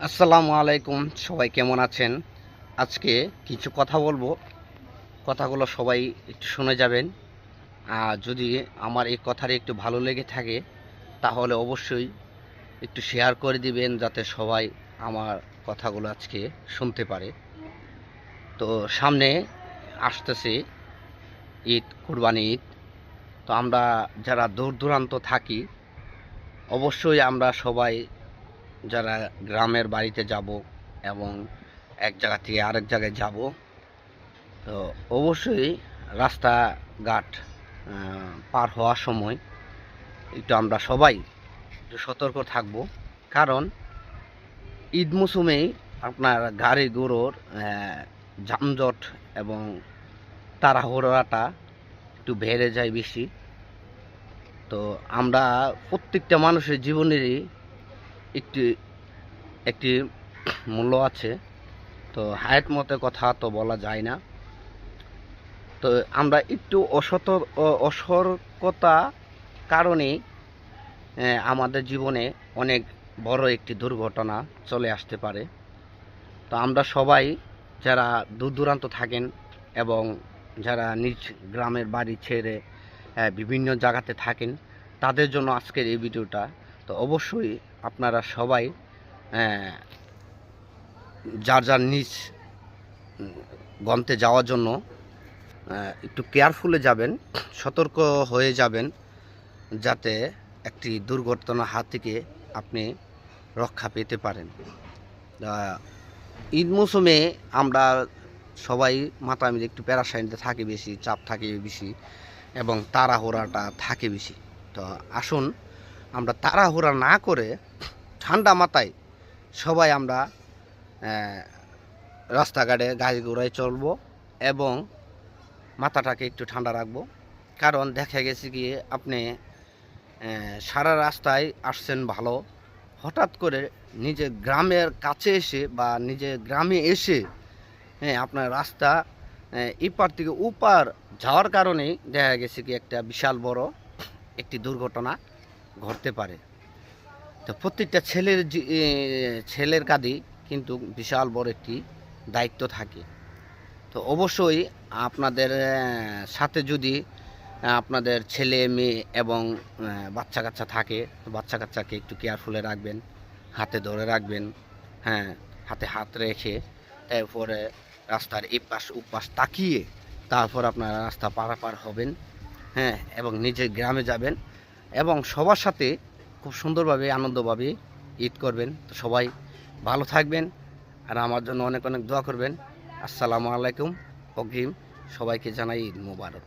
আসসালামু আলাইকুম, সবাই কেমন আছেন? আজকে কিছু কথা বলব। কথাগুলো সবাই একটু শুনে যাবেন। আর যদি আমার এই কথাটা একটু ভালো লেগে থাকে, তাহলে অবশ্যই একটু শেয়ার করে দিবেন, যাতে সবাই আমার কথাগুলো আজকে শুনতে পারে। তো সামনে আসতেছে ঈদ, কুরবানি ঈদ। তো আমরা যারা দূর দূরান্ত থাকি, অবশ্যই আমরা সবাই যারা গ্রামের বাড়িতে যাব এবং এক জায়গা থেকে আরেক জায়গায় যাব, তো অবশ্যই রাস্তাঘাট পার হওয়ার সময় একটু আমরা সবাই একটু সতর্ক থাকব। কারণ ঈদ মৌসুমেই আপনার গাড়ি, গরুর যানজট এবং তাড়াহুড়োটা একটু বেড়ে যায় বেশি। তো আমরা প্রত্যেকটা মানুষের জীবনেরই একটি একটি মূল্য আছে। তো হায়াত মতে কথা তো বলা যায় না। তো আমরা একটু অসতর অ- অসতর্কতা কারণে আমাদের জীবনে অনেক বড় একটি দুর্ঘটনা চলে আসতে পারে। তো আমরা সবাই যারা দূর দূরান্ত থাকেন এবং যারা নিজ গ্রামের বাড়ি ছেড়ে বিভিন্ন জায়গাতে থাকেন, তাদের জন্য আজকের এই ভিডিওটা তো অবশ্যই আপনারা সবাই যার যার নিজ গন্তে যাওয়ার জন্য একটু কেয়ারফুলে যাবেন, সতর্ক হয়ে যাবেন, যাতে একটি দুর্ঘটনার হাত থেকে আপনি রক্ষা পেতে পারেন। ঈদ মৌসুমে আমরা সবাই মাথা মিলে একটু প্যারাসাইনতে থাকে বেশি, চাপ থাকে বেশি, এবং তাড়াহুড়াটা থাকে বেশি। তো আসুন আমরা তাড়াহুড়া না করে ঠান্ডা মাথায় সবাই আমরা রাস্তাঘাটে গাড়ি ঘোড়ায় চলবো এবং মাথাটাকে একটু ঠান্ডা রাখব। কারণ দেখা গেছে কি আপনি সারা রাস্তায় আসছেন ভালো। হঠাৎ করে নিজের গ্রামের কাছে এসে বা নিজের গ্রামে এসে হ্যাঁ আপনার রাস্তা এপার থেকে ওপার যাওয়ার কারণেই দেখা গেছে কি একটা বিশাল বড় একটি দুর্ঘটনা। ঘটতে পারে। তো প্রত্যেকটা ছেলের ছেলের কাঁধেই কিন্তু বিশাল বড় একটি দায়িত্ব থাকে। তো অবশ্যই আপনাদের সাথে যদি আপনাদের ছেলে, মেয়ে এবং বাচ্চা কাচ্চা থাকে বাচ্চা কাচ্চাকে একটু কেয়ারফুলে রাখবেন, হাতে ধরে রাখবেন হ্যাঁ হাতে হাত রেখে তারপরে রাস্তার এপাশ উপাশ তাকিয়ে তারপর আপনারা রাস্তা পারাপার হবেন হ্যাঁ এবং নিজের গ্রামে যাবেন। এবং সবার সাথে খুব সুন্দরভাবে, আনন্দভাবে ঈদ করবেন। তো সবাই ভালো থাকবেন আর আমার জন্য অনেক অনেক দোয়া করবেন। আসসালামু আলাইকুম, অগ্রিম সবাইকে জানাই ঈদ মুবারক।